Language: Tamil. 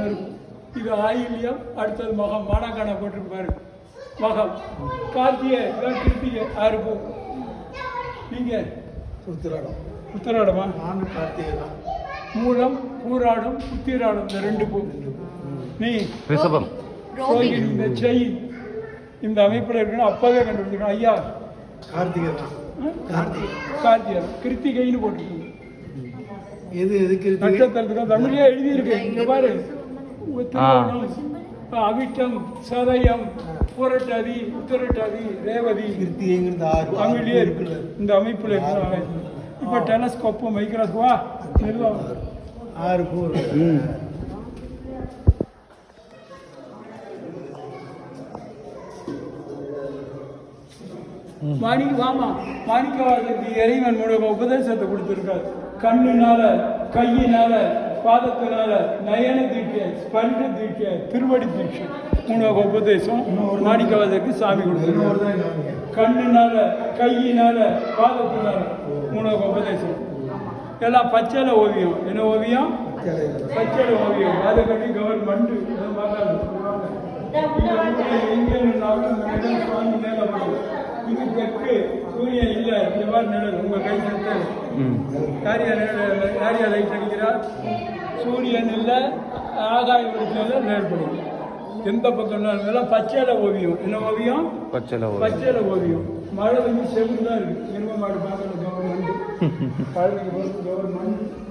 நெருப்பு இது ஆயில்யம் அடுத்தது மகம். மானாக்கான போட்டிருக்கு பாரு. மகம். கார்த்திகை இதான் கிருத்திகை ஆறு பூ? நீங்கள் உத்திராடம் உத்தராடமா நானும் கார்த்திகை தான். மூலம் பூராடம் உத்திராடம் இந்த ரெண்டு பூ. நீ. ரிஷபம். இந்த செயின் இந்த அமைப்பில் இருக்கணும். அப்பவே கண்டுபிடிக்கணும். ஐயா. கார்த்திகை தான். கார்த்திகை கார்த்திகை கிருத்திகைன்னு போட்டிருக்கீங்க எது எதுக்கு இருக்கு நட்சத்திரத்துக்கு தமிழ்லயே எழுதியிருக்கு. இங்க பாரு. அவிட்டம் சதயம் புரட்டாதி உத்திரட்டாதி ரேவதி. கிருத்திகைங்கிறது ஆறு தமிழ்லயே இந்த அமைப்புல இருக்கு இப்ப டெலஸ்கோப்பு மைக்ரோஸ்கோப்பா எல்லாம் ஆறு இருக்கு. மாணிக்க வாமா. மாணிக்கவாதத்துக்கு இறைவன் மூலமா உபதேசத்தை கொடுத்துருக்காரு. கண்ணுனால கையினால பாதத்தினால நயன தீட்சை ஸ்பர்ஷ தீட்சை திருவடி தீட்சை உணவு உபதேசம் மாணிக்கவாதத்துக்கு சாமி இன்னொரு கொடுத்துருக்காரு கண்ணுனால கையினால பாதத்தினால உணவு உபதேசம். எல்லாம் பச்சளை ஓவியம். என்ன ஓவியம்? பச்சளை ஓவியம். அதை கட்டி கவர்மெண்ட் இது தெற்கு. சூரியன் இல்லை. இந்த மாதிரி நிழல். உங்கள் கை தட்டு நிழல் யாரியா லைட் அடிக்கிறா சூரியன் இல்லை ஆகாய வெளிச்சம் நிழல்படும் எந்த பக்கம் பச்சையில ஓவியம். என்ன ஓவியம்? பச்சளை ஓவியம். பச்சையில ஓவியம். மழை வந்து செவ்வறு தான் இருக்கு. எரும மாடு பார்க்கணும் கவர்மெண்ட். கவர்மெண்ட்.